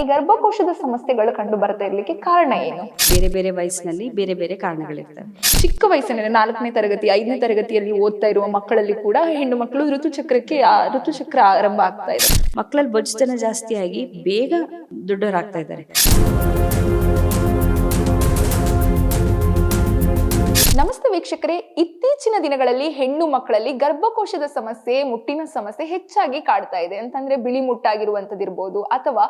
ಈ ಗರ್ಭಕೋಶದ ಸಮಸ್ಯೆಗಳು ಕಂಡು ಬರ್ತಾ ಇರ್ಲಿಕ್ಕೆ ಕಾರಣ ಏನು? ಬೇರೆ ಬೇರೆ ವಯಸ್ಸಿನಲ್ಲಿ ಬೇರೆ ಬೇರೆ ಕಾರಣಗಳಿರ್ತವೆ. ಚಿಕ್ಕ ವಯಸ್ಸಿನಲ್ಲಿ ನಾಲ್ಕನೇ ತರಗತಿ ಐದನೇ ತರಗತಿಯಲ್ಲಿ ಓದ್ತಾ ಇರುವ ಮಕ್ಕಳಲ್ಲಿ ಕೂಡ ಹೆಣ್ಣು ಮಕ್ಕಳು ಋತುಚಕ್ರಕ್ಕೆ ಆ ಋತುಚಕ್ರ ಆರಂಭ ಆಗ್ತಾ ಇದೆ. ಮಕ್ಕಳಲ್ಲಿ ಬೊಜ್ಜತನ ಜಾಸ್ತಿಯಾಗಿ ಬೇಗ ದೊಡ್ಡವರಾಗ್ತಾ ಇದ್ದಾರೆ. ವೀಕ್ಷಕರೇ, ಇತ್ತೀಚಿನ ದಿನಗಳಲ್ಲಿ ಹೆಣ್ಣು ಮಕ್ಕಳಲ್ಲಿ ಗರ್ಭಕೋಶದ ಸಮಸ್ಯೆ, ಮುಟ್ಟಿನ ಸಮಸ್ಯೆ ಹೆಚ್ಚಾಗಿ ಕಾಡ್ತಾ ಇದೆ. ಅಂತಂದ್ರೆ ಬಿಳಿ ಮುಟ್ಟಾಗಿರುವಂತದ್ದಿರ್ಬೋದು ಅಥವಾ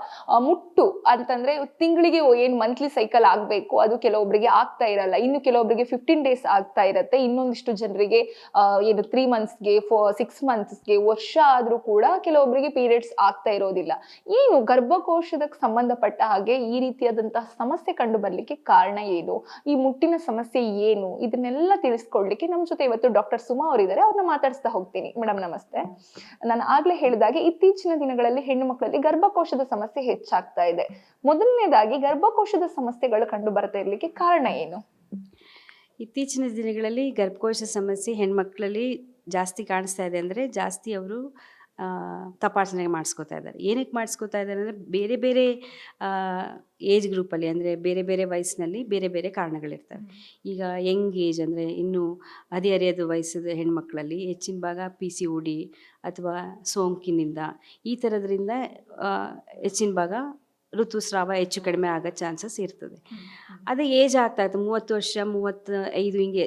ಮುಟ್ಟು ಅಂತಂದ್ರೆ ತಿಂಗಳಿಗೆ ಏನ್ ಮಂತ್ಲಿ ಸೈಕಲ್ ಆಗ್ಬೇಕು, ಅದು ಕೆಲವೊಬ್ಬರಿಗೆ ಆಗ್ತಾ ಇರಲ್ಲ. ಇನ್ನು ಕೆಲವೊಬ್ಬರಿಗೆ ಫಿಫ್ಟೀನ್ ಡೇಸ್ ಆಗ್ತಾ ಇರತ್ತೆ. ಇನ್ನೊಂದಿಷ್ಟು ಜನರಿಗೆ ಏನು ತ್ರೀ ಮಂತ್ಸ್ಗೆ ಫೋ ಸಿಕ್ಸ್ ಮಂತ್ಸ್ಗೆ ವರ್ಷ ಆದ್ರೂ ಕೂಡ ಕೆಲವೊಬ್ಬರಿಗೆ ಪೀರಿಯಡ್ಸ್ ಆಗ್ತಾ ಇರೋದಿಲ್ಲ. ಏನು ಗರ್ಭಕೋಶದ ಸಂಬಂಧಪಟ್ಟ ಹಾಗೆ ಈ ರೀತಿಯಾದಂತಹ ಸಮಸ್ಯೆ ಕಂಡು ಬರ್ಲಿಕ್ಕೆ ಕಾರಣ ಏನು? ಈ ಮುಟ್ಟಿನ ಸಮಸ್ಯೆ ಏನು? ಇದನ್ನೆಲ್ಲ ತಿಳಿಸ್ಕೊಡ್ಲಿಕ್ಕೆ ನಮ್ಮ ಜೊತೆ ಇವತ್ತು ಡಾಕ್ಟರ್ ಸುಮಾ ಅವರಿದ್ದಾರೆ ಅವ್ರನ್ನ ಮಾತಾಡಿಸ್ತಾ ಹೋಗ್ತೀನಿ. ಮೇಡಮ್ ನಮಸ್ತೆ. ನಾನು ಆಗ್ಲೇ ಹೇಳಿದಾಗೆ ಇತ್ತೀಚಿನ ದಿನಗಳಲ್ಲಿ ಹೆಣ್ಣು ಮಕ್ಕಳಲ್ಲಿ ಗರ್ಭಕೋಶದ ಸಮಸ್ಯೆ ಹೆಚ್ಚಾಗ್ತಾ ಇದೆ. ಮೊದಲನೇದಾಗಿ ಗರ್ಭಕೋಶದ ಸಮಸ್ಯೆಗಳು ಕಂಡು ಬರ್ತಾ ಇರ್ಲಿಕ್ಕೆ ಕಾರಣ ಏನು? ಇತ್ತೀಚಿನ ದಿನಗಳಲ್ಲಿ ಗರ್ಭಕೋಶ ಸಮಸ್ಯೆ ಹೆಣ್ಮಕ್ಳಲ್ಲಿ ಜಾಸ್ತಿ ಕಾಣಿಸ್ತಾ ಇದೆ ಅಂದ್ರೆ ಜಾಸ್ತಿ ಅವರು ತಪಾಸಣೆ ಮಾಡಿಸ್ಕೋತಾ ಇದ್ದಾರೆ. ಏನಕ್ಕೆ ಮಾಡಿಸ್ಕೋತಾ ಇದ್ದಾರೆ ಅಂದರೆ ಬೇರೆ ಬೇರೆ ಏಜ್ ಗ್ರೂಪಲ್ಲಿ ಅಂದರೆ ಬೇರೆ ಬೇರೆ ವಯಸ್ಸಿನಲ್ಲಿ ಬೇರೆ ಬೇರೆ ಕಾರಣಗಳಿರ್ತವೆ ಈಗ ಯಂಗ್ ಏಜ್ ಅಂದರೆ ಇನ್ನು ಹದಿಹರಿಯದ ವಯಸ್ಸದ ಹೆಣ್ಮಕ್ಳಲ್ಲಿ ಹೆಚ್ಚಿನ ಭಾಗ ಪಿ ಸಿ ಡಿ ಅಥವಾ ಸೋಂಕಿನಿಂದ ಈ ಥರದ್ರಿಂದ ಹೆಚ್ಚಿನ ಭಾಗ ಋತುಸ್ರಾವ ಹೆಚ್ಚು ಕಡಿಮೆ ಆಗೋ ಚಾನ್ಸಸ್ ಇರ್ತದೆ. ಅದೇ ಏಜ್ ಆಗ್ತಾ ಇತ್ತು ಮೂವತ್ತು ವರ್ಷ ಮೂವತ್ತು ಐದು ಹಿಂಗೆ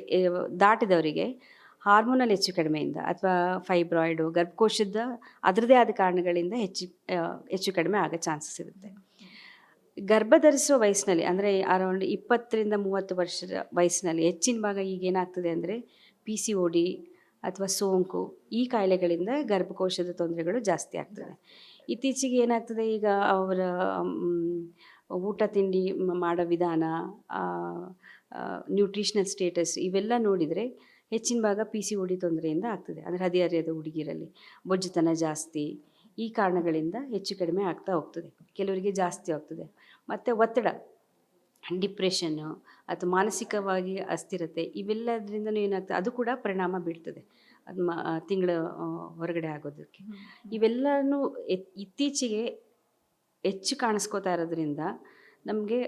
ದಾಟಿದವರಿಗೆ ಹಾರ್ಮೋನಲ್ ಹೆಚ್ಚು ಕಡಿಮೆಯಿಂದ ಅಥವಾ ಫೈಬ್ರಾಯ್ಡು ಗರ್ಭಕೋಶದ ಅದರದೇ ಆದ ಕಾರಣಗಳಿಂದ ಹೆಚ್ಚು ಹೆಚ್ಚು ಕಡಿಮೆ ಆಗೋ ಚಾನ್ಸಸ್ ಇರುತ್ತೆ. ಗರ್ಭ ಧರಿಸುವ ವಯಸ್ಸಿನಲ್ಲಿ, ಅಂದರೆ ಅರೌಂಡ್ ಇಪ್ಪತ್ತರಿಂದ ಮೂವತ್ತು ವರ್ಷದ ವಯಸ್ಸಿನಲ್ಲಿ ಹೆಚ್ಚಿನ ಭಾಗ ಈಗ ಏನಾಗ್ತದೆ ಅಂದರೆ ಪಿ ಸಿ ಒ ಡಿ ಅಥವಾ ಸೋಂಕು ಈ ಕಾಯಿಲೆಗಳಿಂದ ಗರ್ಭಕೋಶದ ತೊಂದರೆಗಳು ಜಾಸ್ತಿ ಆಗ್ತದೆ. ಇತ್ತೀಚೆಗೆ ಏನಾಗ್ತದೆ ಈಗ ಅವರ ಊಟ ತಿಂಡಿ ಮಾಡೋ ವಿಧಾನ ನ್ಯೂಟ್ರಿಷನಲ್ ಸ್ಟೇಟಸ್ ಇವೆಲ್ಲ ನೋಡಿದರೆ ಹೆಚ್ಚಿನ ಭಾಗ ಪಿ ಸಿ ಓಡಿ ಡಿ ತೊಂದರೆಯಿಂದ ಆಗ್ತದೆ. ಅಂದರೆ ಹದಿಹರೆಯದ ಹುಡುಗಿರಲ್ಲಿ ಬೊಜ್ಜುತನ ಜಾಸ್ತಿ ಈ ಕಾರಣಗಳಿಂದ ಹೆಚ್ಚು ಕಡಿಮೆ ಆಗ್ತಾ ಹೋಗ್ತದೆ. ಕೆಲವರಿಗೆ ಜಾಸ್ತಿ ಆಗ್ತದೆ. ಮತ್ತು ಒತ್ತಡ ಡಿಪ್ರೆಷನ್ನು ಅಥವಾ ಮಾನಸಿಕವಾಗಿ ಅಸ್ಥಿರತೆ ಇವೆಲ್ಲದರಿಂದನೂ ಏನಾಗ್ತದೆ ಅದು ಕೂಡ ಪರಿಣಾಮ ಬೀಳ್ತದೆ. ಅದು ಮ ತಿಂಗಳ ಹೊರಗಡೆ ಆಗೋದಕ್ಕೆ. ಇವೆಲ್ಲನೂ ಇತ್ತೀಚೆಗೆ ಹೆಚ್ಚು ಕಾಣಿಸ್ಕೋತಾ ಇರೋದ್ರಿಂದ ನಮಗೆ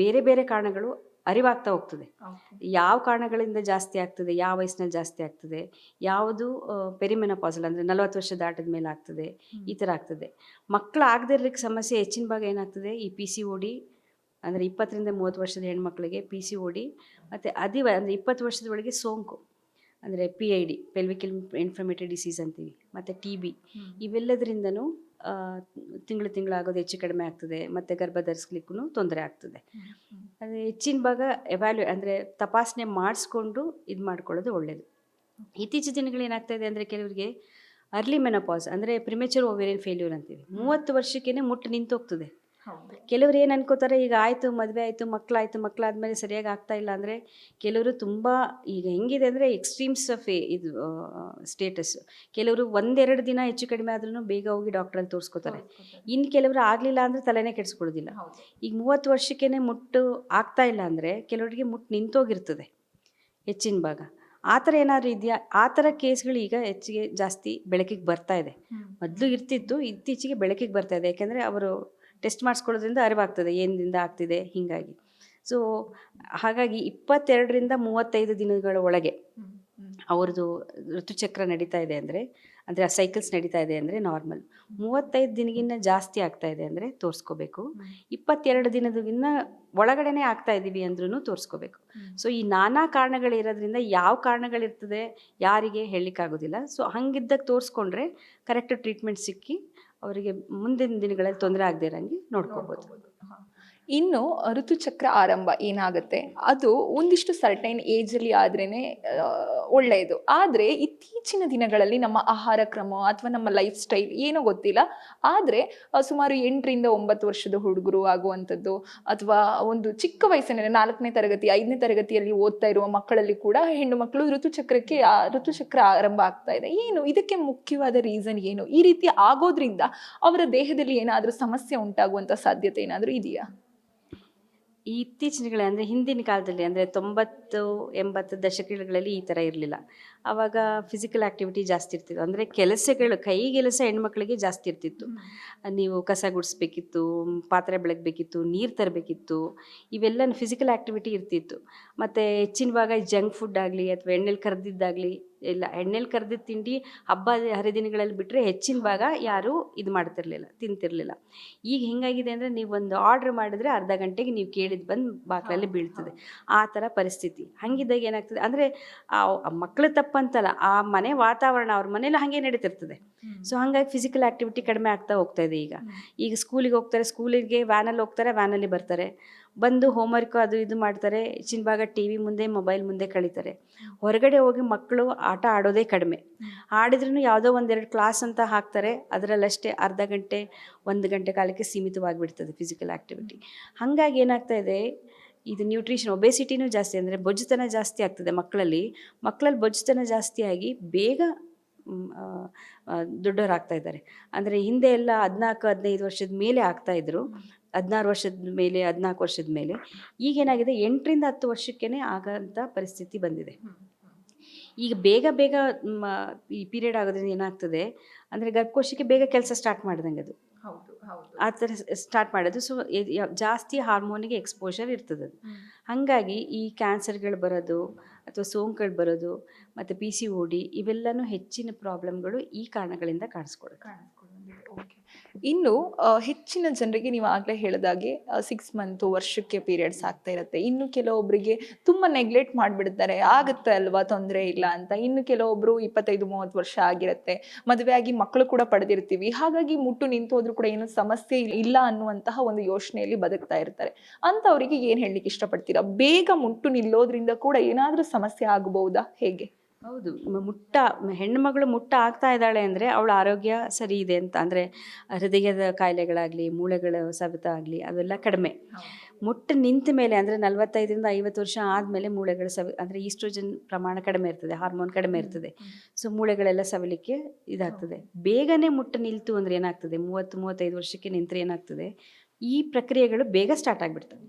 ಬೇರೆ ಬೇರೆ ಕಾರಣಗಳು ಅರಿವಾಗ್ತಾ ಹೋಗ್ತದೆ. ಯಾವ ಕಾರಣಗಳಿಂದ ಜಾಸ್ತಿ ಆಗ್ತದೆ ಯಾವ ವಯಸ್ಸಿನಲ್ಲಿ ಜಾಸ್ತಿ ಆಗ್ತದೆ ಯಾವುದು ಪೆರಿಮೆನಪಾಸಲ್ ಅಂದರೆ ನಲವತ್ತು ವರ್ಷ ದಾಟಿದ ಮೇಲೆ ಆಗ್ತದೆ ಈ ಥರ ಆಗ್ತದೆ. ಮಕ್ಕಳು ಆಗದೇ ಇರಲಿಕ್ಕೆ ಸಮಸ್ಯೆ ಹೆಚ್ಚಿನ ಭಾಗ ಏನಾಗ್ತದೆ ಈ ಪಿ ಸಿ ಒ ಡಿ ಅಂದರೆ ಇಪ್ಪತ್ತರಿಂದ ಮೂವತ್ತು ವರ್ಷದ ಹೆಣ್ಮಕ್ಳಿಗೆ ಪಿ ಸಿ ಒ ಡಿ ಮತ್ತು ಅದಿವ ಅಂದರೆ ಇಪ್ಪತ್ತು ವರ್ಷದ ಒಳಗೆ ಸೋಂಕು ಅಂದರೆ P I D pelvic inflammatory disease ಅಂತೀವಿ ಮತ್ತು ಟಿ ಬಿ ಇವೆಲ್ಲದರಿಂದನೂ ತಿಂಗಳು ತಿಂಗಳು ಆಗೋದು ಹೆಚ್ಚು ಕಡಿಮೆ ಆಗ್ತದೆ ಮತ್ತು ಗರ್ಭ ಧರಿಸ್ಲಿಕ್ಕೂ ತೊಂದರೆ ಆಗ್ತದೆ. ಅದು ಹೆಚ್ಚಿನ ಭಾಗ ಎವ್ಯಾಲ್ಯೂ ಅಂದರೆ ತಪಾಸಣೆ ಮಾಡಿಸ್ಕೊಂಡು ಇದು ಮಾಡ್ಕೊಳ್ಳೋದು ಒಳ್ಳೆಯದು ಇತ್ತೀಚಿನ ದಿನಗಳು ಏನಾಗ್ತಾ ಇದೆ ಅಂದರೆ ಕೆಲವರಿಗೆ ಅರ್ಲಿ ಮೆನಪಾಸ್ ಅಂದರೆ ಪ್ರಿಮೆಚರ್ ಓವೇರಿಯನ್ ಫೇಲ್ಯೂರ್ ಅಂತೀವಿ. ಮೂವತ್ತು ವರ್ಷಕ್ಕೇ ಮುಟ್ಟು ನಿಂತು ಹೋಗ್ತದೆ ಕೆಲವರು ಏನು ಅನ್ಕೋತಾರೆ ಈಗ ಆಯಿತು ಮದುವೆ ಆಯಿತು ಮಕ್ಕಳಾಯಿತು ಮಕ್ಕಳಾದ್ಮೇಲೆ ಸರಿಯಾಗಿ ಆಗ್ತಾ ಇಲ್ಲ ಅಂದರೆ ಕೆಲವರು ತುಂಬ ಈಗ ಹೆಂಗಿದೆ ಅಂದರೆ ಎಕ್ಸ್ಟ್ರೀಮ್ಸ್ ಆಫ್ ಇದು ಸ್ಟೇಟಸ್ ಕೆಲವರು ಒಂದೆರಡು ದಿನ ಹೆಚ್ಚು ಕಡಿಮೆ ಆದ್ರೂ ಬೇಗ ಹೋಗಿ ಡಾಕ್ಟ್ರಲ್ಲಿ ತೋರಿಸ್ಕೋತಾರೆ. ಇನ್ನು ಕೆಲವರು ಆಗಲಿಲ್ಲ ಅಂದರೆ ತಲೆನೇ ಕೆಡಿಸ್ಕೊಳ್ಳೋದಿಲ್ಲ ಈಗ ಮೂವತ್ತು ವರ್ಷಕ್ಕೇ ಮುಟ್ಟು ಆಗ್ತಾ ಇಲ್ಲ ಅಂದರೆ ಕೆಲವರಿಗೆ ಮುಟ್ಟು ನಿಂತೋಗಿರ್ತದೆ ಹೆಚ್ಚಿನ ಭಾಗ. ಆ ಥರ ಏನಾದರೂ ಇದೆಯಾ? ಆ ಥರ ಕೇಸ್ಗಳು ಈಗ ಹೆಚ್ಚಿಗೆ ಜಾಸ್ತಿ ಬೆಳಕಿಗೆ ಬರ್ತಾ ಇದೆ. ಮೊದಲು ಇರ್ತಿತ್ತು ಇತ್ತೀಚೆಗೆ ಬೆಳಕಿಗೆ ಬರ್ತಾ ಇದೆ. ಯಾಕೆಂದರೆ ಅವರು ಟೆಸ್ಟ್ ಮಾಡಿಸ್ಕೊಳ್ಳೋದ್ರಿಂದ ಅರಿವಾಗ್ತದೆ ಏನಿಂದ ಆಗ್ತಿದೆ, ಹೀಗಾಗಿ. ಸೊ ಹಾಗಾಗಿ ಇಪ್ಪತ್ತೆರಡರಿಂದ ಮೂವತ್ತೈದು ದಿನಗಳ ಒಳಗೆ ಅವ್ರದ್ದು ಋತುಚಕ್ರ ನಡೀತಾ ಇದೆ ಅಂದರೆ ಅಂದರೆ ಆ ಸೈಕಲ್ಸ್ ನಡೀತಾ ಇದೆ ಅಂದರೆ ನಾರ್ಮಲ್ ಮೂವತ್ತೈದು ದಿನಗಿನ್ನ ಜಾಸ್ತಿ ಆಗ್ತಾ ಇದೆ ಅಂದರೆ ತೋರಿಸ್ಕೋಬೇಕು. ಇಪ್ಪತ್ತೆರಡು ದಿನದಗಿನ್ನ ಒಳಗಡೆನೇ ಆಗ್ತಾ ಇದ್ದೀವಿ ಅಂದ್ರೂ ತೋರಿಸ್ಕೋಬೇಕು. ಸೊ ಈ ನಾನಾ ಕಾರಣಗಳಿರೋದ್ರಿಂದ ಯಾವ ಕಾರಣಗಳಿರ್ತದೆ, ಯಾರಿಗೆ ಹೇಳಲಿಕ್ಕಾಗೋದಿಲ್ಲ. ಸೊ ಹಂಗಿದ್ದಾಗ ತೋರಿಸ್ಕೊಂಡ್ರೆ ಕರೆಕ್ಟ್ ಟ್ರೀಟ್ಮೆಂಟ್ ಸಿಕ್ಕಿ ಅವರಿಗೆ ಮುಂದಿನ ದಿನಗಳಲ್ಲಿ ತೊಂದರೆ ಆಗದೆ ಇರೋಂಗೆ ನೋಡ್ಕೋಬೋದು. ಇನ್ನು ಋತುಚಕ್ರ ಆರಂಭ ಏನಾಗುತ್ತೆ? ಅದು ಒಂದಿಷ್ಟು ಸರ್ಟೈನ್ ಏಜಲ್ಲಿ ಆದ್ರೇ ಒಳ್ಳೆಯದು. ಆದರೆ ಇತ್ತೀಚಿನ ದಿನಗಳಲ್ಲಿ ನಮ್ಮ ಆಹಾರ ಕ್ರಮ ಅಥವಾ ನಮ್ಮ ಲೈಫ್ ಸ್ಟೈಲ್ ಏನೋ ಗೊತ್ತಿಲ್ಲ. ಆದರೆ ಸುಮಾರು ಎಂಟರಿಂದ ಒಂಬತ್ತು ವರ್ಷದ ಹುಡುಗರು ಆಗುವಂಥದ್ದು ಅಥವಾ ಒಂದು ಚಿಕ್ಕ ವಯಸ್ಸಿನಲ್ಲಿ ನಾಲ್ಕನೇ ತರಗತಿ, ಐದನೇ ತರಗತಿಯಲ್ಲಿ ಓದ್ತಾ ಇರುವ ಮಕ್ಕಳಲ್ಲಿ ಕೂಡ ಹೆಣ್ಣು ಮಕ್ಕಳು ಋತುಚಕ್ರಕ್ಕೆ ಋತುಚಕ್ರ ಆರಂಭ ಆಗ್ತಾ ಇದೆ. ಏನು? ಇದಕ್ಕೆ ಮುಖ್ಯವಾದ ರೀಸನ್ ಏನು? ಈ ರೀತಿ ಆಗೋದ್ರಿಂದ ಅವರ ದೇಹದಲ್ಲಿ ಏನಾದರೂ ಸಮಸ್ಯೆ ಉಂಟಾಗುವಂಥ ಸಾಧ್ಯತೆ ಏನಾದರೂ ಇದೆಯಾ? ಈ ಅಂದರೆ ಹಿಂದಿನ ಕಾಲದಲ್ಲಿ ಅಂದರೆ ತೊಂಬತ್ತು ಎಂಬತ್ತು ದಶಕಗಳಲ್ಲಿ ಈ ಥರ ಇರಲಿಲ್ಲ. ಆವಾಗ ಫಿಸಿಕಲ್ ಆ್ಯಕ್ಟಿವಿಟಿ ಜಾಸ್ತಿ ಇರ್ತಿತ್ತು. ಅಂದರೆ ಕೆಲಸಗಳು ಕೈ ಕೆಲಸ ಹೆಣ್ಮಕ್ಳಿಗೆ ಜಾಸ್ತಿ ಇರ್ತಿತ್ತು. ನೀವು ಕಸ ಗುಡಿಸ್ಬೇಕಿತ್ತು ಪಾತ್ರೆ ಬೆಳಗ್ಬೇಕಿತ್ತು ನೀರು ತರಬೇಕಿತ್ತು ಇವೆಲ್ಲ ಫಿಸಿಕಲ್ ಆ್ಯಕ್ಟಿವಿಟಿ ಇರ್ತಿತ್ತು. ಮತ್ತು ಹೆಚ್ಚಿನ ಭಾಗ ಜಂಕ್ ಫುಡ್ ಆಗಲಿ ಅಥವಾ ಎಣ್ಣೆಲಿ ಕರೆದಿದ್ದಾಗಲಿ ಇಲ್ಲ ಎಣ್ಣೆಲಿ ಕರೆದಿದ್ದ ತಿಂಡಿ ಹಬ್ಬ ಹರಿದಿನಗಳಲ್ಲಿ ಬಿಟ್ಟರೆ ಹೆಚ್ಚಿನ ಭಾಗ ಯಾರೂ ಇದು ಮಾಡ್ತಿರ್ಲಿಲ್ಲ ತಿಂತಿರಲಿಲ್ಲ. ಈಗ ಹೆಂಗಾಗಿದೆ ಅಂದರೆ ನೀವು ಒಂದು ಆರ್ಡ್ರ್ ಮಾಡಿದ್ರೆ ಅರ್ಧ ಗಂಟೆಗೆ ನೀವು ಕೇಳಿದ್ದು ಬಂದು ಬಾಗಿಲಲ್ಲಿ ಬೀಳ್ತದೆ. ಆ ಥರ ಪರಿಸ್ಥಿತಿ. ಹಂಗಿದ್ದಾಗ ಏನಾಗ್ತದೆ ಅಂದರೆ ಆ ಮಕ್ಕಳು ತಪ್ಪಂತಲ್ಲ ಆ ಮನೆ ವಾತಾವರಣ ಅವ್ರ ಮನೇಲಿ ಹಾಗೆ ನಡೀತಿರ್ತದೆ. ಸೊ ಹಾಗಾಗಿ ಫಿಸಿಕಲ್ ಆಕ್ಟಿವಿಟಿ ಕಡಿಮೆ ಆಗ್ತಾ ಹೋಗ್ತಾ ಇದೆ ಈಗ. ಈಗ ಸ್ಕೂಲಿಗೆ ಹೋಗ್ತಾರೆ ಸ್ಕೂಲಿಗೆ ವ್ಯಾನಲ್ಲಿ ಹೋಗ್ತಾರೆ ವ್ಯಾನಲ್ಲಿ ಬರ್ತಾರೆ. ಬಂದು ಹೋಮ್ವರ್ಕ್ ಅದು ಇದು ಮಾಡ್ತಾರೆ ಹೆಚ್ಚಿನ ಭಾಗ ಟಿ ವಿ ಮುಂದೆ ಮೊಬೈಲ್ ಮುಂದೆ ಕಳೀತಾರೆ. ಹೊರಗಡೆ ಹೋಗಿ ಮಕ್ಕಳು ಆಟ ಆಡೋದೇ ಕಡಿಮೆ. ಆಡಿದ್ರೂ ಯಾವುದೋ ಒಂದೆರಡು ಕ್ಲಾಸ್ ಅಂತ ಹಾಕ್ತಾರೆ ಅದರಲ್ಲಷ್ಟೇ ಅರ್ಧ ಗಂಟೆ ಒಂದು ಗಂಟೆ ಕಾಲಕ್ಕೆ ಸೀಮಿತವಾಗಿಬಿಡ್ತದೆ ಫಿಸಿಕಲ್ ಆ್ಯಕ್ಟಿವಿಟಿ ಹಾಗಾಗಿ ಏನಾಗ್ತಾ ಇದೆ ಇದು ನ್ಯೂಟ್ರಿಷನ್ ಒಬೆಸಿಟಿನೂ ಜಾಸ್ತಿ ಅಂದರೆ ಬೊಜ್ಜುತನ ಜಾಸ್ತಿ ಆಗ್ತದೆ ಮಕ್ಕಳಲ್ಲಿ. ಮಕ್ಕಳಲ್ಲಿ ಬೊಜ್ಜುತನ ಜಾಸ್ತಿಯಾಗಿ ಬೇಗ ದೊಡ್ಡವರಾಗ್ತಾ ಇದ್ದಾರೆ. ಅಂದರೆ ಹಿಂದೆ ಎಲ್ಲ ಹದಿನಾಲ್ಕು, ಹದಿನೈದು ವರ್ಷದ ಮೇಲೆ ಆಗ್ತಾಯಿದ್ರು ಹದಿನಾರು ವರ್ಷದ ಮೇಲೆ, ಹದಿನಾಲ್ಕು ವರ್ಷದ ಮೇಲೆ. ಈಗೇನಾಗಿದೆ ಎಂಟರಿಂದ ಹತ್ತು ವರ್ಷಕ್ಕೇ ಆಗೋಂಥ ಪರಿಸ್ಥಿತಿ ಬಂದಿದೆ. ಈಗ ಬೇಗ ಬೇಗ ಈ ಪೀರಿಯಡ್ ಆಗೋದ್ರಿಂದ ಏನಾಗ್ತದೆ? ಅಂದರೆ ಗರ್ಭಕೋಶಕ್ಕೆ ಬೇಗ ಕೆಲಸ ಸ್ಟಾರ್ಟ್ ಮಾಡ್ದಂಗೆ ಅದು. ಆ ಥರ ಸ್ಟಾರ್ಟ್ ಮಾಡೋದು ಸೊ ಜಾಸ್ತಿ ಹಾರ್ಮೋನಿಗೆ ಎಕ್ಸ್ಪೋಷರ್ ಇರ್ತದೆ ಹಾಗಾಗಿ ಈ ಕ್ಯಾನ್ಸರ್ಗಳು ಬರೋದು ಅಥವಾ ಸೋಂಕುಗಳು ಬರೋದು ಮತ್ತು ಪಿ ಸಿ ಓ ಡಿ ಇವೆಲ್ಲನೂ ಹೆಚ್ಚಿನ ಪ್ರಾಬ್ಲಮ್ಗಳು ಈ ಕಾರಣಗಳಿಂದ ಕಾಣಿಸ್ಕೊಳುತ್ತೆ ಇನ್ನು ಹೆಚ್ಚಿನ ಜನರಿಗೆ ನೀವು ಆಗಲೇ ಹೇಳಿದಾಗೆ ಸಿಕ್ಸ್ ಮಂತ್ ವರ್ಷಕ್ಕೆ ಪೀರಿಯಡ್ಸ್ ಆಗ್ತಾ ಇರುತ್ತೆ. ಇನ್ನು ಕೆಲವೊಬ್ಬರಿಗೆ ತುಂಬಾ ನೆಗ್ಲೆಕ್ಟ್ ಮಾಡಿಬಿಡ್ತಾರೆ. ಆಗುತ್ತೆ ಅಲ್ವಾ ತೊಂದರೆ ಇಲ್ಲ ಅಂತ. ಇನ್ನು ಕೆಲವೊಬ್ರು ಇಪ್ಪತ್ತೈದು, ಮೂವತ್ತು ವರ್ಷ ಆಗಿರುತ್ತೆ. ಮದುವೆ ಆಗಿ ಮಕ್ಕಳು ಕೂಡ ಪಡೆದಿರ್ತೀವಿ. ಹಾಗಾಗಿ ಮುಟ್ಟು ನಿಂತು ಹೋದ್ರೂ ಕೂಡ ಏನು ಸಮಸ್ಯೆ ಇಲ್ಲ ಅನ್ನುವಂತಹ ಒಂದು ಯೋಚನೆಯಲ್ಲಿ ಬದುಕ್ತಾ ಇರ್ತಾರೆ. ಅಂತವರಿಗೆ ಏನು ಹೇಳಲಿಕ್ಕೆ ಇಷ್ಟಪಡ್ತೀರಾ? ಬೇಗ ಮುಟ್ಟು ನಿಲ್ಲೋದ್ರಿಂದ ಕೂಡ ಏನಾದ್ರೂ ಸಮಸ್ಯೆ ಆಗಬಹುದಾ ಹೇಗೆ? ಹೌದು. ಮುಟ್ಟ ಹೆಣ್ಣುಮಗಳು ಮುಟ್ಟ ಆಗ್ತಾ ಇದ್ದಾಳೆ ಅಂದರೆ ಅವಳ ಆರೋಗ್ಯ ಸರಿ ಇದೆ ಅಂತ. ಅಂದರೆ ಹೃದಯದ ಕಾಯಿಲೆಗಳಾಗಲಿ ಮೂಳೆಗಳ ಸವೆತ ಆಗಲಿ ಅವೆಲ್ಲ ಕಡಿಮೆ. ಮುಟ್ಟ ನಿಂತ ಮೇಲೆ ಅಂದರೆ ನಲವತ್ತೈದರಿಂದ ಐವತ್ತು ವರ್ಷ ಆದಮೇಲೆ ಮೂಳೆಗಳ ಸವಿ ಅಂದರೆ ಈಸ್ಟ್ರೋಜನ್ ಪ್ರಮಾಣ ಕಡಿಮೆ ಇರ್ತದೆ ಹಾರ್ಮೋನ್ ಕಡಿಮೆ ಇರ್ತದೆ. ಸೊ ಮೂಳೆಗಳೆಲ್ಲ ಸವಿಲಿಕ್ಕೆ ಇದಾಗ್ತದೆ. ಬೇಗನೆ ಮುಟ್ಟ ನಿಲ್ತು ಅಂದರೆ ಏನಾಗ್ತದೆ? ಮೂವತ್ತು ಮೂವತ್ತೈದು ವರ್ಷಕ್ಕೆ ನಿಂತರೆ ಏನಾಗ್ತದೆ? ಈ ಪ್ರಕ್ರಿಯೆಗಳು ಬೇಗ ಸ್ಟಾರ್ಟ್ ಆಗಿಬಿಡ್ತವೆ.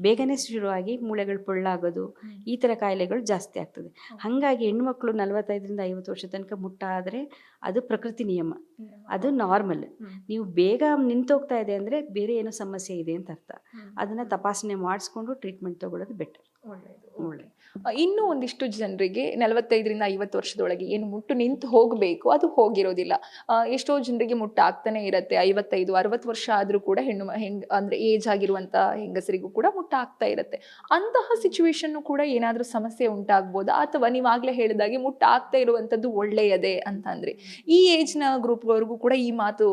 ಬೇಗನೆ ಶುರುವಾಗಿ ಮೂಳೆಗಳು ಪೊಳ್ಳಾಗೋದು ಈ ಥರ ಕಾಯಿಲೆಗಳು ಜಾಸ್ತಿ ಆಗ್ತದೆ. ಹಾಗಾಗಿ ಹೆಣ್ಮಕ್ಳು ನಲವತ್ತೈದರಿಂದ ಐವತ್ತು ವರ್ಷ ತನಕ ಮುಟ್ಟಾದರೆ ಅದು ಪ್ರಕೃತಿ ನಿಯಮ. ಅದು ನಾರ್ಮಲ್ ನೀವು ಬೇಗ ನಿಂತೋಗ್ತಾ ಇದೆ ಅಂದರೆ ಬೇರೆ ಏನೋ ಸಮಸ್ಯೆ ಇದೆ ಅಂತ ಅರ್ಥ. ಅದನ್ನು ತಪಾಸಣೆ ಮಾಡಿಸ್ಕೊಂಡು ಟ್ರೀಟ್ಮೆಂಟ್ ತೊಗೊಳ್ಳೋದು ಬೆಟರ್ ಒಳ್ಳೆ. ಇನ್ನೂ ಒಂದಿಷ್ಟು ಜನರಿಗೆ ನಲವತ್ತೈದರಿಂದ ಐವತ್ತು ವರ್ಷದೊಳಗೆ ಏನು ಮುಟ್ಟು ನಿಂತು ಹೋಗಬೇಕು ಅದು ಹೋಗಿರೋದಿಲ್ಲ. ಎಷ್ಟೋ ಜನರಿಗೆ ಮುಟ್ಟು ಆಗ್ತಾನೆ ಇರುತ್ತೆ. ಐವತ್ತೈದು ಅರವತ್ತು ವರ್ಷ ಆದ್ರೂ ಕೂಡ ಹೆಣ್ಣು ಹೆಂಗ್ ಅಂದ್ರೆ ಏಜ್ ಆಗಿರುವಂಥ ಹೆಂಗಸರಿಗೂ ಕೂಡ ಮುಟ್ಟು ಆಗ್ತಾ ಇರತ್ತೆ. ಅಂತಹ ಸಿಚುವೇಶನ್ನು ಕೂಡ ಏನಾದ್ರೂ ಸಮಸ್ಯೆ ಉಂಟಾಗ್ಬೋದಾ? ಅಥವಾ ನೀವಾಗಲೇ ಹೇಳಿದಾಗೆ ಮುಟ್ಟು ಆಗ್ತಾ ಇರುವಂಥದ್ದು ಒಳ್ಳೆಯದೇ ಅಂತ ಅಂದ್ರೆ? ಈ ಏಜ್ನ ಗ್ರೂಪ್ವರೆಗೂ ಕೂಡ ಈ ಮಾತು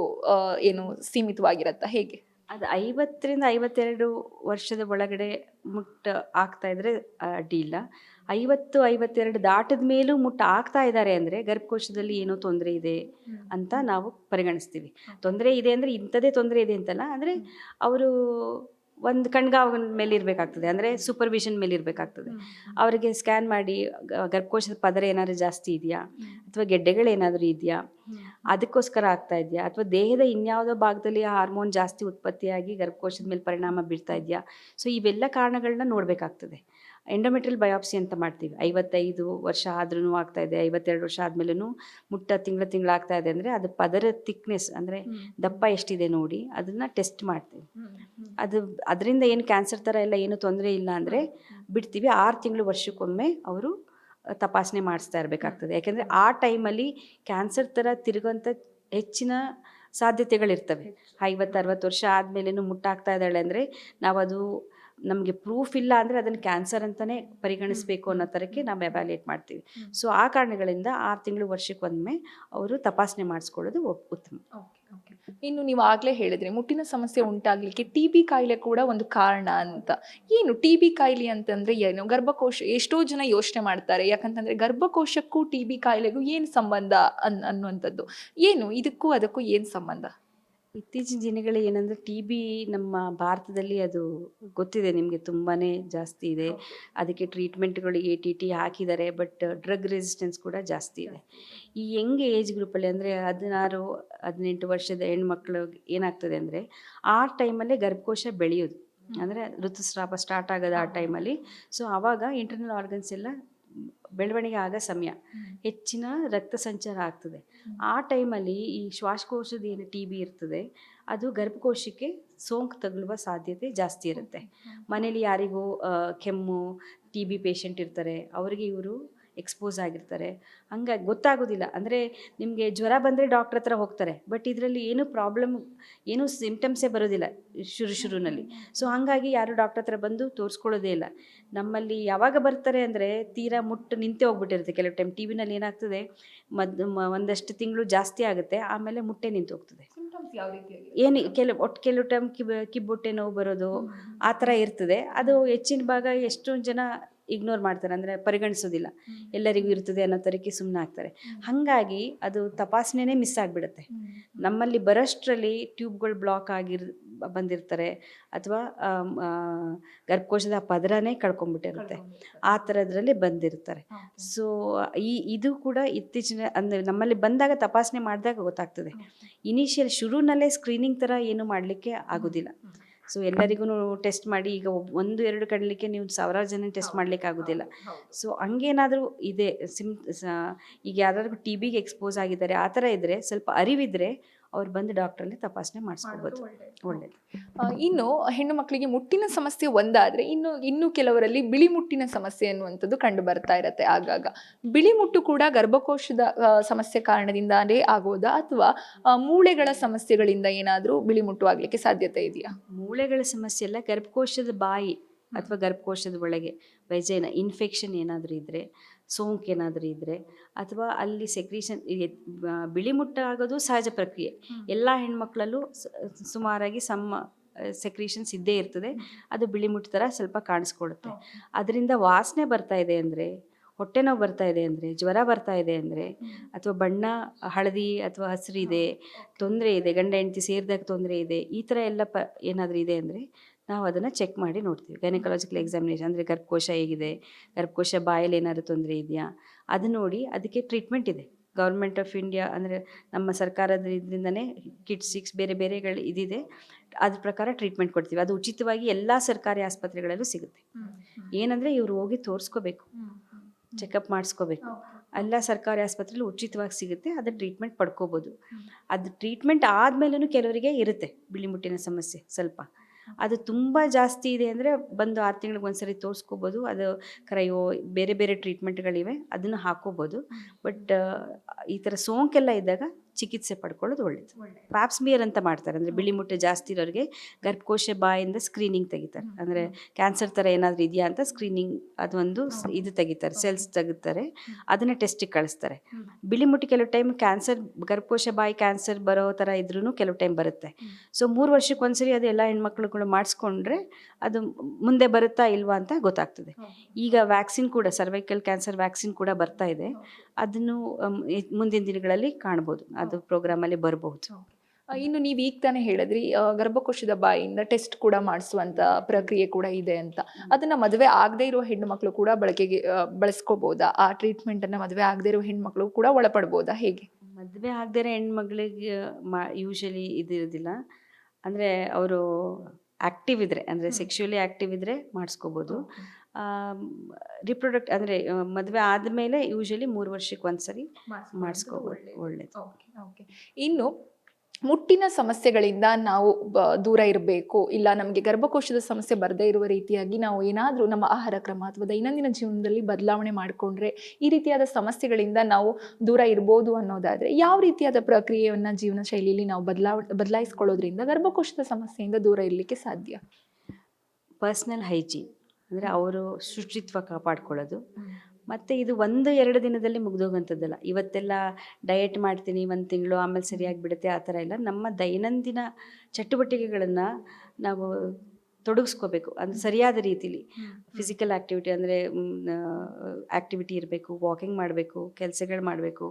ಏನು ಸೀಮಿತವಾಗಿರತ್ತಾ? ಹೇಗೆ? ಅದು ಐವತ್ತರಿಂದ ಐವತ್ತೆರಡು ವರ್ಷದ ಒಳಗಡೆ ಮುಟ್ಟ ಆಗ್ತಾ ಇದ್ರೆ ಅಡ್ಡಿಯಿಲ್ಲ ಇಲ್ಲ ಐವತ್ತು ಐವತ್ತೆರಡು ದಾಟದ ಮೇಲೂ ಮುಟ್ಟ ಆಗ್ತಾ ಇದ್ದಾರೆ ಅಂದರೆ ಗರ್ಭಕೋಶದಲ್ಲಿ ಏನೋ ತೊಂದರೆ ಇದೆ ಅಂತ ನಾವು ಪರಿಗಣಿಸ್ತೀವಿ. ತೊಂದರೆ ಇದೆ ಅಂದರೆ ಇಂಥದೇ ತೊಂದರೆ ಇದೆ ಅಂತಲ್ಲ ಅಂದರೆ ಅವರು ಒಂದು ಕಣ್ಗಾವನ ಮೇಲೆ ಇರಬೇಕಾಗ್ತದೆ. ಅಂದರೆ ಸೂಪರ್ವಿಷನ್ ಮೇಲೆ ಇರಬೇಕಾಗ್ತದೆ. ಅವರಿಗೆ ಸ್ಕ್ಯಾನ್ ಮಾಡಿ ಗರ್ಭಕೋಶದ ಪದರ ಏನಾದರೂ ಜಾಸ್ತಿ ಇದೆಯಾ? ಅಥವಾ ಗೆಡ್ಡೆಗಳೇನಾದರೂ ಇದೆಯಾ? ಅದಕ್ಕೋಸ್ಕರ ಆಗ್ತಾ ಇದೆಯಾ? ಅಥವಾ ದೇಹದ ಇನ್ಯಾವುದೋ ಭಾಗದಲ್ಲಿ ಹಾರ್ಮೋನ್ ಜಾಸ್ತಿ ಉತ್ಪತ್ತಿಯಾಗಿ ಗರ್ಭಕೋಶದ ಮೇಲೆ ಪರಿಣಾಮ ಬೀರ್ತಾ ಇದೆಯಾ? ಸೊ ಇವೆಲ್ಲ ಕಾರಣಗಳನ್ನ ನೋಡಬೇಕಾಗ್ತದೆ. ಎಂಡೋಮೆಟ್ರಿಯಲ್ ಬಯಾಪ್ಸಿ ಅಂತ ಮಾಡ್ತೀವಿ. ಐವತ್ತೈದು ವರ್ಷ ಆದ್ರೂ ಆಗ್ತಾ ಇದೆ ಐವತ್ತೆರಡು ವರ್ಷ ಆದ್ಮೇಲೂ ಮುಟ್ಟ ತಿಂಗಳ ತಿಂಗಳು ಆಗ್ತಾ ಇದೆ ಅಂದರೆ ಅದು ಪದರ ತಿಕ್ನೆಸ್ ಅಂದರೆ ದಪ್ಪ ಎಷ್ಟಿದೆ ನೋಡಿ ಅದನ್ನು ಟೆಸ್ಟ್ ಮಾಡ್ತೀವಿ. ಅದು ಅದರಿಂದ ಏನು ಕ್ಯಾನ್ಸರ್ ಥರ ಎಲ್ಲ ಏನು ತೊಂದರೆ ಇಲ್ಲ ಅಂದರೆ ಬಿಡ್ತೀವಿ. ಆರು ತಿಂಗಳು ವರ್ಷಕ್ಕೊಮ್ಮೆ ಅವರು ತಪಾಸಣೆ ಮಾಡಿಸ್ತಾ ಇರಬೇಕಾಗ್ತದೆ. ಯಾಕೆಂದರೆ ಆ ಟೈಮಲ್ಲಿ ಕ್ಯಾನ್ಸರ್ ಥರ ತಿರುಗೋಂಥ ಹೆಚ್ಚಿನ ಸಾಧ್ಯತೆಗಳಿರ್ತವೆ. ಐವತ್ತು ಅರವತ್ತು ವರ್ಷ ಆದಮೇಲೇನು ಮುಟ್ಟಾಗ್ತಾ ಇದ್ದಾಳೆ ಅಂದರೆ ನಾವು ಅದು ನಮಗೆ ಪ್ರೂಫ್ ಇಲ್ಲ ಅಂದರೆ ಅದನ್ನು ಕ್ಯಾನ್ಸರ್ ಅಂತಲೇ ಪರಿಗಣಿಸಬೇಕು ಅನ್ನೋ ಥರಕ್ಕೆ ನಾವು ಎವ್ಯಾಲ್ಯೂಯೇಟ್ ಮಾಡ್ತೀವಿ. ಸೊ ಆ ಕಾರಣಗಳಿಂದ ಆರು ತಿಂಗಳು ವರ್ಷಕ್ಕೊಮ್ಮೆ ಅವರು ತಪಾಸಣೆ ಮಾಡಿಸ್ಕೊಳ್ಳೋದು ಉತ್ತಮ. ಇನ್ನು ನೀವು ಆಗ್ಲೇ ಹೇಳಿದ್ರೆ ಮುಟ್ಟಿನ ಸಮಸ್ಯೆ ಉಂಟಾಗಲಿಕ್ಕೆ ಟಿ ಬಿ ಕಾಯಿಲೆ ಕೂಡ ಒಂದು ಕಾರಣ ಅಂತ. ಏನು ಟಿ ಬಿ ಕಾಯಿಲೆ ಅಂತಂದ್ರೆ ಏನು? ಗರ್ಭಕೋಶ ಎಷ್ಟೋ ಜನ ಯೋಚನೆ ಮಾಡ್ತಾರೆ. ಯಾಕಂತಂದ್ರೆ ಗರ್ಭಕೋಶಕ್ಕೂ ಟಿ ಬಿ ಕಾಯಿಲೆಗೂ ಏನು ಸಂಬಂಧ ಅನ್ ಅನ್ನುವಂಥದ್ದು? ಏನು? ಇದಕ್ಕೂ ಅದಕ್ಕೂ ಏನು ಸಂಬಂಧ? ಇತ್ತೀಚಿನ ದಿನಗಳಲ್ಲಿ ಏನಂದರೆ ಟಿ ಬಿ ನಮ್ಮ ಭಾರತದಲ್ಲಿ ಅದು ಗೊತ್ತಿದೆ ನಿಮಗೆ ತುಂಬಾ ಜಾಸ್ತಿ ಇದೆ. ಅದಕ್ಕೆ ಟ್ರೀಟ್ಮೆಂಟ್ಗಳು ಎ ಟಿ ಟಿ ಹಾಕಿದ್ದಾರೆ ಬಟ್ ಡ್ರಗ್ ರೆಸಿಸ್ಟೆನ್ಸ್ ಕೂಡ ಜಾಸ್ತಿ ಇದೆ. ಈ ಯಂಗ್ ಏಜ್ ಗ್ರೂಪಲ್ಲಿ ಅಂದರೆ ಹದಿನಾರು ಹದಿನೆಂಟು ವರ್ಷದ ಹೆಣ್ಮಕ್ಳು ಏನಾಗ್ತದೆ ಅಂದರೆ ಆ ಟೈಮಲ್ಲೇ ಗರ್ಭಕೋಶ ಬೆಳೆಯೋದು. ಅಂದರೆ ಋತುಸ್ರಾವ ಸ್ಟಾರ್ಟ್ ಆಗೋದು ಆ ಟೈಮಲ್ಲಿ ಸೊ ಆವಾಗ ಇಂಟರ್ನಲ್ ಆರ್ಗನ್ಸ್ ಎಲ್ಲ ಬೆಳವಣಿಗೆ ಆಗೋ ಸಮಯ. ಹೆಚ್ಚಿನ ರಕ್ತ ಸಂಚಾರ ಆಗ್ತದೆ. ಆ ಟೈಮಲ್ಲಿ ಈ ಶ್ವಾಸಕೋಶದ ಏನು ಟಿ ಬಿ ಇರ್ತದೆ ಅದು ಗರ್ಭಕೋಶಕ್ಕೆ ಸೋಂಕು ತಗುಲುವ ಸಾಧ್ಯತೆ ಜಾಸ್ತಿ ಇರುತ್ತೆ. ಮನೇಲಿ ಯಾರಿಗೂ ಕೆಮ್ಮು ಟಿ ಬಿ ಪೇಷಂಟ್ ಇರ್ತಾರೆ. ಅವರಿಗೆ ಇವರು ಎಕ್ಸ್ಪೋಸ್ ಆಗಿರ್ತಾರೆ. ಹಂಗಾಗಿ ಗೊತ್ತಾಗೋದಿಲ್ಲ. ಅಂದರೆ ನಿಮಗೆ ಜ್ವರ ಬಂದರೆ ಡಾಕ್ಟ್ರ್ ಹತ್ರ ಹೋಗ್ತಾರೆ. ಬಟ್ ಇದರಲ್ಲಿ ಏನು ಪ್ರಾಬ್ಲಮ್ ಏನು ಸಿಂಪ್ಟಮ್ಸೇ ಬರೋದಿಲ್ಲ ಶುರು ಶುರುನಲ್ಲಿ. ಸೊ ಹಾಗಾಗಿ ಯಾರು ಡಾಕ್ಟ್ರ್ ಹತ್ರ ಬಂದು ತೋರಿಸ್ಕೊಳ್ಳೋದೇ ಇಲ್ಲ. ನಮ್ಮಲ್ಲಿ ಯಾವಾಗ ಬರ್ತಾರೆ ಅಂದರೆ ತೀರಾ ಮುಟ್ಟು ನಿಂತೇ ಹೋಗ್ಬಿಟ್ಟಿರುತ್ತೆ. ಕೆಲವು ಟೈಮ್ ಟಿ ವಿನಲ್ಲಿ ಏನಾಗ್ತದೆ ಮದ್ ಒಂದಷ್ಟು ತಿಂಗಳು ಜಾಸ್ತಿ ಆಗುತ್ತೆ ಆಮೇಲೆ ಮುಟ್ಟೆ ನಿಂತು ಹೋಗ್ತದೆ. ಏನು ಕೆಲವು ಒಟ್ಟು ಕೆಲವು ಟೈಮ್ ಕಿಬ್ ಕಿಬ್ಬೊಟ್ಟೆ ನೋವು ಬರೋದು ಆ ಥರ ಇರ್ತದೆ. ಅದು ಹೆಚ್ಚಿನ ಭಾಗ ಎಷ್ಟೊಂದು ಜನ ಇಗ್ನೋರ್ ಮಾಡ್ತಾರೆ ಅಂದರೆ ಪರಿಗಣಿಸೋದಿಲ್ಲ. ಎಲ್ಲರಿಗೂ ಇರ್ತದೆ ಅನ್ನೋ ತರಕ್ಕೆ ಸುಮ್ಮನೆ ಆಗ್ತಾರೆ. ಹಾಗಾಗಿ ಅದು ತಪಾಸಣೆನೇ ಮಿಸ್ ಆಗಿಬಿಡುತ್ತೆ. ನಮ್ಮಲ್ಲಿ ಬರೋಷ್ಟರಲ್ಲಿ ಟ್ಯೂಬ್ಗಳು ಬ್ಲಾಕ್ ಆಗಿರ್ ಬಂದಿರ್ತಾರೆ ಅಥವಾ ಗರ್ಭಕೋಶದ ಪದರನೇ ಕಳ್ಕೊಂಡ್ಬಿಟ್ಟಿರುತ್ತೆ ಆ ಥರದ್ರಲ್ಲಿ ಬಂದಿರ್ತಾರೆ. ಸೊ ಈ ಇದು ಕೂಡ ಇತ್ತೀಚಿನ ಅಂದರೆ ನಮ್ಮಲ್ಲಿ ಬಂದಾಗ ತಪಾಸಣೆ ಮಾಡಿದಾಗ ಗೊತ್ತಾಗ್ತದೆ. ಇನಿಷಿಯಲ್ ಶುರುನಲ್ಲೇ ಸ್ಕ್ರೀನಿಂಗ್ ಥರ ಏನು ಮಾಡಲಿಕ್ಕೆ ಆಗೋದಿಲ್ಲ. ಸೊ ಎಲ್ಲರಿಗೂ ಟೆಸ್ಟ್ ಮಾಡಿ ಈಗ ಒಂದು ಎರಡು ಕಡಲಿಕ್ಕೆ ನೀವು ಸಾವಿರಾರು ಜನ ಟೆಸ್ಟ್ ಮಾಡ್ಲಿಕ್ಕೆ ಆಗೋದಿಲ್ಲ. ಸೊ ಹಂಗೇನಾದರೂ ಇದೆ ಸಿಮ್ ಈಗ ಯಾರಾದ್ರೂ ಟಿ ಬಿಗೆ ಎಕ್ಸ್ಪೋಸ್ ಆಗಿದ್ದಾರೆ ಆ ಥರ ಇದ್ದರೆ ಸ್ವಲ್ಪ ಅರಿವಿದ್ರೆ ಅವ್ರು ಬಂದು ಡಾಕ್ಟ್ರಲ್ಲಿ ತಪಾಸಣೆ ಮಾಡಿಸ್ಕೋಬೋದು. ಒಳ್ಳೇದು. ಇನ್ನು ಹೆಣ್ಣು ಮಕ್ಕಳಿಗೆ ಮುಟ್ಟಿನ ಸಮಸ್ಯೆ ಒಂದಾದ್ರೆ ಇನ್ನು ಇನ್ನು ಕೆಲವರಲ್ಲಿ ಬಿಳಿ ಮುಟ್ಟಿನ ಸಮಸ್ಯೆ ಅನ್ನುವಂಥದ್ದು ಕಂಡು ಬರ್ತಾ ಇರತ್ತೆ ಆಗಾಗ. ಬಿಳಿ ಮುಟ್ಟು ಕೂಡ ಗರ್ಭಕೋಶದ ಸಮಸ್ಯೆ ಕಾರಣದಿಂದಾನೇ ಆಗೋದಾ? ಅಥವಾ ಮೂಳೆಗಳ ಸಮಸ್ಯೆಗಳಿಂದ ಏನಾದರೂ ಬಿಳಿ ಮುಟ್ಟು ಆಗ್ಲಿಕ್ಕೆ ಸಾಧ್ಯತೆ ಇದೆಯಾ? ಮೂಳೆಗಳ ಸಮಸ್ಯೆ ಎಲ್ಲ ಗರ್ಭಕೋಶದ ಬಾಯಿ ಅಥವಾ ಗರ್ಭಕೋಶದ ಒಳಗೆ ವೈಜೈನ ಇನ್ಫೆಕ್ಷನ್ ಏನಾದರೂ ಇದ್ದರೆ ಸೋಂಕು ಏನಾದರೂ ಇದ್ದರೆ ಅಥವಾ ಅಲ್ಲಿ ಸೆಕ್ರೀಷನ್ ಬಿಳಿ ಮುಟ್ಟಾಗೋದು ಸಹಜ ಪ್ರಕ್ರಿಯೆ. ಎಲ್ಲ ಹೆಣ್ಮಕ್ಳಲ್ಲೂ ಸುಮಾರಾಗಿ ಸಮ್ಮ ಸೆಕ್ರೀಷನ್ಸ್ ಇದ್ದೇ ಇರ್ತದೆ. ಅದು ಬಿಳಿ ಮುಟ್ಟು ಥರ ಸ್ವಲ್ಪ ಕಾಣಿಸ್ಕೊಡುತ್ತೆ ಅದರಿಂದ ವಾಸನೆ ಬರ್ತಾ ಇದೆ ಅಂದರೆ ಹೊಟ್ಟೆ ನೋವು ಬರ್ತಾ ಇದೆ ಅಂದರೆ ಜ್ವರ ಬರ್ತಾ ಇದೆ ಅಂದರೆ ಅಥವಾ ಬಣ್ಣ ಹಳದಿ ಅಥವಾ ಹಸಿರಿದೆ ತೊಂದರೆ ಇದೆ ಗಂಡ ಹೆಂಡತಿ ಸೇರಿದಾಗ ತೊಂದರೆ ಇದೆ ಈ ಥರ ಎಲ್ಲ ಪ ಏನಾದರೂ ಇದೆ ಅಂದರೆ ನಾವು ಅದನ್ನು ಚೆಕ್ ಮಾಡಿ ನೋಡ್ತೀವಿ. ಗೈನಕಾಲಜಿಕಲ್ ಎಕ್ಸಾಮಿನೇಷನ್ ಅಂದರೆ ಗರ್ಭಕೋಶ ಹೇಗಿದೆ ಗರ್ಭಕೋಶ ಬಾಯಲ್ಲಿ ಏನಾದರೂ ತೊಂದರೆ ಇದೆಯಾ? ಅದು ನೋಡಿ ಅದಕ್ಕೆ ಟ್ರೀಟ್ಮೆಂಟ್ ಇದೆ. ಗೌರ್ಮೆಂಟ್ ಆಫ್ ಇಂಡಿಯಾ ಅಂದರೆ ನಮ್ಮ ಸರ್ಕಾರದ ಇದರಿಂದನೇ ಕಿಟ್ ಸಿಕ್ಸ್ ಬೇರೆ ಬೇರೆಗಳು ಇದಿದೆ. ಅದ್ರ ಪ್ರಕಾರ ಟ್ರೀಟ್ಮೆಂಟ್ ಕೊಡ್ತೀವಿ. ಅದು ಉಚಿತವಾಗಿ ಎಲ್ಲ ಸರ್ಕಾರಿ ಆಸ್ಪತ್ರೆಗಳಲ್ಲೂ ಸಿಗುತ್ತೆ. ಏನಂದರೆ ಇವರು ಹೋಗಿ ತೋರಿಸ್ಕೋಬೇಕು. ಚೆಕಪ್ ಮಾಡಿಸ್ಕೋಬೇಕು. ಎಲ್ಲ ಸರ್ಕಾರಿ ಆಸ್ಪತ್ರೆಯಲ್ಲಿ ಉಚಿತವಾಗಿ ಸಿಗುತ್ತೆ. ಅದು ಟ್ರೀಟ್ಮೆಂಟ್ ಪಡ್ಕೋಬೋದು. ಅದು ಟ್ರೀಟ್ಮೆಂಟ್ ಆದಮೇಲೂ ಕೆಲವರಿಗೆ ಇರುತ್ತೆ. ಬಿಳಿ ಮುಟ್ಟಿನ ಸಮಸ್ಯೆ ಸ್ವಲ್ಪ. ಅದು ತುಂಬ ಜಾಸ್ತಿ ಇದೆ ಅಂದರೆ ಬಂದು ಆರು ತಿಂಗಳಿಗೆ ಒಂದ್ಸರಿ ತೋರಿಸ್ಕೋಬೋದು. ಅದು ಕ್ರಯೋ ಬೇರೆ ಬೇರೆ ಟ್ರೀಟ್ಮೆಂಟ್ಗಳಿವೆ ಅದನ್ನು ಹಾಕೋಬೋದು. ಬಟ್ ಈ ಥರ ಸೋಂಕೆಲ್ಲ ಇದ್ದಾಗ ಚಿಕಿತ್ಸೆ ಪಡ್ಕೊಳ್ಳೋದು ಒಳ್ಳೇದು. ಪ್ಯಾಪ್ಸ್ಮಿಯರ್ ಅಂತ ಮಾಡ್ತಾರೆ. ಅಂದರೆ ಬಿಳಿ ಮುಟ್ಟೆ ಜಾಸ್ತಿ ಇರೋರಿಗೆ ಗರ್ಭಕೋಶ ಬಾಯಿಂದ ಸ್ಕ್ರೀನಿಂಗ್ ತೆಗಿತಾರೆ. ಅಂದರೆ ಕ್ಯಾನ್ಸರ್ ಥರ ಏನಾದರೂ ಇದೆಯಾ ಅಂತ ಸ್ಕ್ರೀನಿಂಗ್ ಅದೊಂದು ಇದು ತೆಗಿತಾರೆ ಸೆಲ್ಸ್ ತೆಗಿತಾರೆ. ಅದನ್ನೇ ಟೆಸ್ಟಿಗೆ ಕಳಿಸ್ತಾರೆ. ಬಿಳಿ ಮುಟ್ಟಿ ಕೆಲವು ಟೈಮ್ ಕ್ಯಾನ್ಸರ್ ಗರ್ಭಕೋಶ ಬಾಯಿ ಕ್ಯಾನ್ಸರ್ ಬರೋ ಥರ ಇದ್ರೂ ಕೆಲವು ಟೈಮ್ ಬರುತ್ತೆ. ಸೊ ಮೂರು ವರ್ಷಕ್ಕೆ ಒಂದ್ಸರಿ ಅದು ಎಲ್ಲ ಹೆಣ್ಮಕ್ಳುಗಳು ಮಾಡಿಸ್ಕೊಂಡ್ರೆ ಅದು ಮುಂದೆ ಬರುತ್ತಾ ಇಲ್ವಾ ಅಂತ ಗೊತ್ತಾಗ್ತದೆ. ಈಗ ವ್ಯಾಕ್ಸಿನ್ ಕೂಡ ಸರ್ವೈಕಲ್ ಕ್ಯಾನ್ಸರ್ ವ್ಯಾಕ್ಸಿನ್ ಕೂಡ ಬರ್ತಾ ಇದೆ. ಅದನ್ನು ಮುಂದಿನ ದಿನಗಳಲ್ಲಿ ಕಾಣ್ಬೋದು. ಅದು ಪ್ರೋಗ್ರಾಮಲ್ಲಿ ಬರಬಹುದು. ಆ, ಇನ್ನು ನೀವು ಈಗ ತಾನೇ ಹೇಳಿದ್ರಿ ಗರ್ಭಕೋಶದ ಬಾಯಿಯಿಂದ ಟೆಸ್ಟ್ ಕೂಡ ಮಾಡಿಸುವಂತ ಪ್ರಕ್ರಿಯೆ ಕೂಡ ಇದೆ ಅಂತ. ಅದನ್ನ ಮದುವೆ ಆಗದೆ ಇರೋ ಹೆಣ್ಣು ಮಕ್ಕಳು ಕೂಡ ಬಳಕೆಗೆ ಬಳಸ್ಕೋಬಹುದಾ ಆ ಟ್ರೀಟ್ಮೆಂಟ್ ಅನ್ನ ಮದುವೆ ಆಗದೆ ಇರೋ ಮಕ್ಕಳು ಕೂಡ ಒಳಪಡ್ಬೋದಾ? ಹೇಗೆ? ಮದುವೆ ಆಗದೇ ಹೆಣ್ಮಗಳಿಗೆ ಮಾ ಯೂಶಲಿ ಇದಿರೋದಿಲ್ಲ ಅಂದರೆ ಅವರು ಆ್ಯಕ್ಟಿವ್ ಇದ್ದರೆ ಅಂದರೆ ಸೆಕ್ಷುಲಿ ಆ್ಯಕ್ಟಿವ್ ಇದ್ದರೆ ಮಾಡಿಸ್ಕೋಬೋದು. ರಿಪ್ರೊಡಕ್ಟ್ ಅಂದರೆ ಮದುವೆ ಆದಮೇಲೆ ಯೂಶಲಿ ಮೂರು ವರ್ಷಕ್ಕೆ ಒಂದ್ಸರಿ ಮಾಡಿಸ್ಕೋಬೋದು. ಒಳ್ಳೇದು. ಇನ್ನು ಮುಟ್ಟಿನ ಸಮಸ್ಯೆಗಳಿಂದ ನಾವು ದೂರ ಇರಬೇಕು. ಇಲ್ಲ ನಮಗೆ ಗರ್ಭಕೋಶದ ಸಮಸ್ಯೆ ಬರದೇ ಇರುವ ರೀತಿಯಾಗಿ ನಾವು ಏನಾದರೂ ನಮ್ಮ ಆಹಾರ ಕ್ರಮ ಅಥವಾ ದೈನಂದಿನ ಜೀವನದಲ್ಲಿ ಬದಲಾವಣೆ ಮಾಡಿಕೊಂಡ್ರೆ ಈ ರೀತಿಯಾದ ಸಮಸ್ಯೆಗಳಿಂದ ನಾವು ದೂರ ಇರ್ಬೋದು ಅನ್ನೋದಾದರೆ ಯಾವ ರೀತಿಯಾದ ಪ್ರಕ್ರಿಯೆಯನ್ನು ಜೀವನ ಶೈಲಿಯಲ್ಲಿ ನಾವು ಬದಲಾವ ಬದಲಾಯಿಸ್ಕೊಳ್ಳೋದ್ರಿಂದ ಗರ್ಭಕೋಶದ ಸಮಸ್ಯೆಯಿಂದ ದೂರ ಇರಲಿಕ್ಕೆ ಸಾಧ್ಯ? ಪರ್ಸ್ನಲ್ ಹೈಜೀನ್ ಅಂದರೆ ಅವರು ಶುಚಿತ್ವ ಕಾಪಾಡ್ಕೊಳ್ಳೋದು. ಮತ್ತು ಇದು ಒಂದು ಎರಡು ದಿನದಲ್ಲಿ ಮುಗ್ದೋಗಂಥದ್ದಲ್ಲ. ಇವತ್ತೆಲ್ಲ ಡಯಟ್ ಮಾಡ್ತೀನಿ ಒಂದು ತಿಂಗಳು ಆಮೇಲೆ ಸರಿಯಾಗಿ ಬಿಡುತ್ತೆ ಆ ಥರ ಇಲ್ಲ ನಮ್ಮ ದೈನಂದಿನ ಚಟುವಟಿಕೆಗಳನ್ನು ನಾವು ತೊಡಗಿಸ್ಕೋಬೇಕು. ಅಂದರೆ ಸರಿಯಾದ ರೀತಿಲಿ. ಫಿಸಿಕಲ್ ಆ್ಯಕ್ಟಿವಿಟಿ ಅಂದರೆ ಆ್ಯಕ್ಟಿವಿಟಿ ಇರಬೇಕು ವಾಕಿಂಗ್ ಮಾಡಬೇಕು ಕೆಲಸಗಳು ಮಾಡಬೇಕು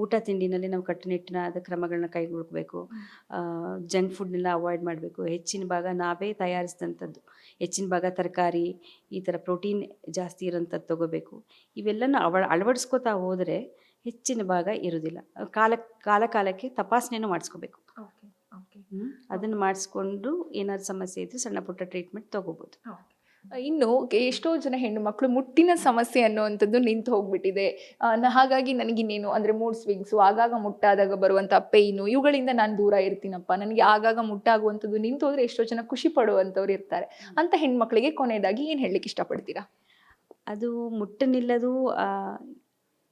ಊಟ ತಿಂಡಿನಲ್ಲಿ ನಾವು ಕಟ್ಟುನಿಟ್ಟಿನಾದ ಕ್ರಮಗಳನ್ನ ಕೈಗೊಳ್ಬೇಕು. ಜಂಕ್ ಫುಡ್ನೆಲ್ಲ ಅವಾಯ್ಡ್ ಮಾಡಬೇಕು. ಹೆಚ್ಚಿನ ಭಾಗ ನಾವೇ ತಯಾರಿಸಿದಂಥದ್ದು. ಹೆಚ್ಚಿನ ಭಾಗ ತರಕಾರಿ ಈ ಥರ ಪ್ರೋಟೀನ್ ಜಾಸ್ತಿ ಇರೋಂಥದ್ದು ತಗೋಬೇಕು. ಇವೆಲ್ಲನೂ ಅವ ಅಳವಡಿಸ್ಕೋತಾ ಹೋದರೆ ಹೆಚ್ಚಿನ ಭಾಗ ಇರೋದಿಲ್ಲ. ಕಾಲ ಕಾಲ ಕಾಲಕ್ಕೆ ತಪಾಸಣೆನೂ ಮಾಡಿಸ್ಕೋಬೇಕು. ಅದನ್ನು ಮಾಡಿಸ್ಕೊಂಡು ಏನಾದ್ರು ಸಮಸ್ಯೆ ಇದ್ದರೆ ಸಣ್ಣ ಪುಟ್ಟ ಟ್ರೀಟ್ಮೆಂಟ್ ತೊಗೋಬೋದು. ಇನ್ನು ಎಷ್ಟೋ ಜನ ಹೆಣ್ಣು ಮಕ್ಕಳು ಮುಟ್ಟಿನ ಸಮಸ್ಯೆ ಅನ್ನುವಂಥದ್ದು ನಿಂತು ಹೋಗ್ಬಿಟ್ಟಿದೆ. ಹಾಗಾಗಿ ನನಗಿನ್ನೇನು ಅಂದರೆ ಮೂಡ್ ಸ್ವಿಂಗ್ಸು ಆಗಾಗ ಮುಟ್ಟಾದಾಗ ಬರುವಂಥ ಪೇಯ್ನು ಇವುಗಳಿಂದ ನಾನು ದೂರ ಇರ್ತೀನಪ್ಪ. ನನಗೆ ಆಗಾಗ ಮುಟ್ಟಾಗುವಂಥದ್ದು ನಿಂತು ಹೋದರೆ ಎಷ್ಟೋ ಜನ ಖುಷಿ ಪಡುವಂಥವ್ರು ಇರ್ತಾರೆ. ಅಂತ ಹೆಣ್ಮಕ್ಳಿಗೆ ಕೊನೆಯದಾಗಿ ಏನು ಹೇಳಲಿಕ್ಕೆ ಇಷ್ಟಪಡ್ತೀರಾ? ಅದು ಮುಟ್ಟನಿಲ್ಲದು,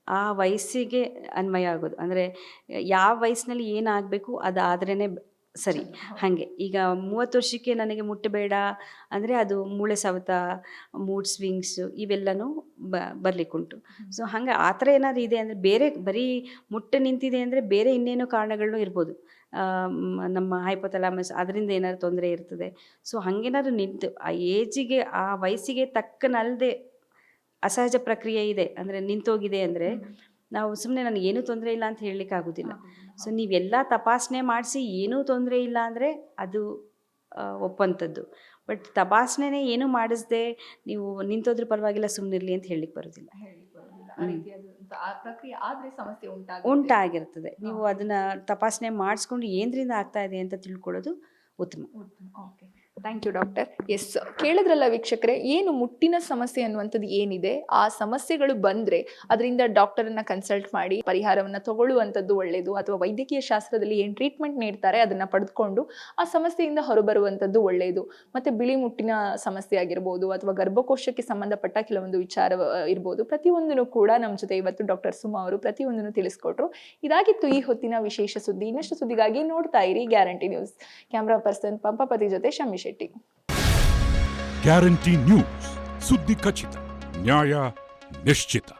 ಆ ವಯಸ್ಸಿಗೆ ಅನ್ವಯ ಆಗೋದು. ಅಂದರೆ, ಯಾವ ವಯಸ್ಸಿನಲ್ಲಿ ಏನಾಗಬೇಕು ಅದಾದ್ರೇ ಸರಿ ಹಾಗೆ. ಈಗ ಮೂವತ್ತು ವರ್ಷಕ್ಕೆ ನನಗೆ ಮುಟ್ಟಬೇಡ ಅಂದರೆ ಅದು ಮೂಳೆ ಸವತ ಮೂಡ್ ಸ್ವಿಂಗ್ಸ್ ಇವೆಲ್ಲನೂ ಬ ಬರಲಿಕ್ಕುಂಟು. ಸೊ ಹಾಗೆ ಆ ಥರ ಏನಾದರೂ ಇದೆ ಅಂದರೆ ಬೇರೆ ಬರೀ ಮುಟ್ಟೆ ನಿಂತಿದೆ ಅಂದರೆ ಬೇರೆ ಇನ್ನೇನೋ ಕಾರಣಗಳು ಇರ್ಬೋದು. ನಮ್ಮ ಹೈಪೋಥಲಾಮಸ್ ಅದರಿಂದ ಏನಾದ್ರು ತೊಂದರೆ ಇರ್ತದೆ. ಸೊ ಹಾಗೇನಾದ್ರೂ ನಿಂತು ಆ ಏಜಿಗೆ ಆ ವಯಸ್ಸಿಗೆ ತಕ್ಕನಲ್ಲದೆ ಅಸಹಜ ಪ್ರಕ್ರಿಯೆ ಇದೆ ಅಂದರೆ ನಿಂತೋಗಿದೆ ಅಂದರೆ ನಾವು ಸುಮ್ಮನೆ ನನಗೆ ಏನೂ ತೊಂದರೆ ಇಲ್ಲ ಅಂತ ಹೇಳಲಿಕ್ಕೆ ಆಗೋದಿಲ್ಲ. ಸೊ ನೀವೆಲ್ಲ ತಪಾಸಣೆ ಮಾಡಿಸಿ ಏನೂ ತೊಂದರೆ ಇಲ್ಲ ಅಂದರೆ ಅದು ಒಪ್ಪಂಥದ್ದು ಬಟ್ ತಪಾಸಣೆನೇ ಏನೂ ಮಾಡಿಸದೆ ನೀವು ನಿಂತೋದ್ರ ಪರವಾಗಿಲ್ಲ ಸುಮ್ಮನಿರಲಿ ಅಂತ ಹೇಳಲಿಕ್ಕೆ ಬರೋದಿಲ್ಲ. ಉಂಟಾಗಿರ್ತದೆ. ನೀವು ಅದನ್ನ ತಪಾಸಣೆ ಮಾಡಿಸ್ಕೊಂಡು ಏನ್ರಿಂದ ಆಗ್ತಾ ಇದೆ ಅಂತ ತಿಳ್ಕೊಳ್ಳೋದು ಉತ್ತಮ. Okay thank you doctor yes ಕೇಳಿದ್ರಲ್ಲ ವೀಕ್ಷಕರೇ, ಏನು ಮುಟ್ಟಿನ ಸಮಸ್ಯೆ ಅನ್ನುವಂಥದ್ದು ಏನಿದೆ, ಆ ಸಮಸ್ಯೆಗಳು ಬಂದ್ರೆ ಅದರಿಂದ ಡಾಕ್ಟರನ್ನ ಕನ್ಸಲ್ಟ್ ಮಾಡಿ, ಪರಿಹಾರವನ್ನ ತಗೊಳ್ಳುವಂಥದ್ದು ಒಳ್ಳೆಯದು ಅಥವಾ ವೈದ್ಯಕೀಯ ಶಾಸ್ತ್ರದಲ್ಲಿ ಏನು ಟ್ರೀಟ್ಮೆಂಟ್ ನೀಡ್ತಾರೆ ಅದನ್ನ ಪಡೆದುಕೊಂಡು ಆ ಸಮಸ್ಯೆಯಿಂದ ಹೊರಬರುವಂಥದ್ದು ಒಳ್ಳೆಯದು ಮತ್ತೆ ಬಿಳಿ ಮುಟ್ಟಿನ ಸಮಸ್ಯೆ ಆಗಿರ್ಬೋದು ಅಥವಾ ಗರ್ಭಕೋಶಕ್ಕೆ ಸಂಬಂಧಪಟ್ಟ ಕೆಲವೊಂದು ವಿಚಾರ ಇರ್ಬೋದು. ಪ್ರತಿಯೊಂದನ್ನು ಕೂಡ ನಮ್ಮ ಜೊತೆ ಇವತ್ತು ಡಾಕ್ಟರ್ ಸುಮಾ ಅವರು ಪ್ರತಿಯೊಂದನ್ನು ತಿಳಿಸ್ಕೊಟ್ರು. ಇದಾಗಿತ್ತು ಈ ಹೊತ್ತಿನ ವಿಶೇಷ ಸುದ್ದಿ. ಇನ್ನಷ್ಟು ಸುದ್ದಿಗಾಗಿ ನೋಡ್ತಾ ಇರಿ guarantee news camera person Pampapati ಜೊತೆ ಶಮ್ಮಿ ಶೆಟ್ಟಿ ಗ್ಯಾರಂಟಿ ನ್ಯೂಸ್ ಸುದ್ದಿ ಖಚಿತ ನ್ಯಾಯ ನಿಶ್ಚಿತ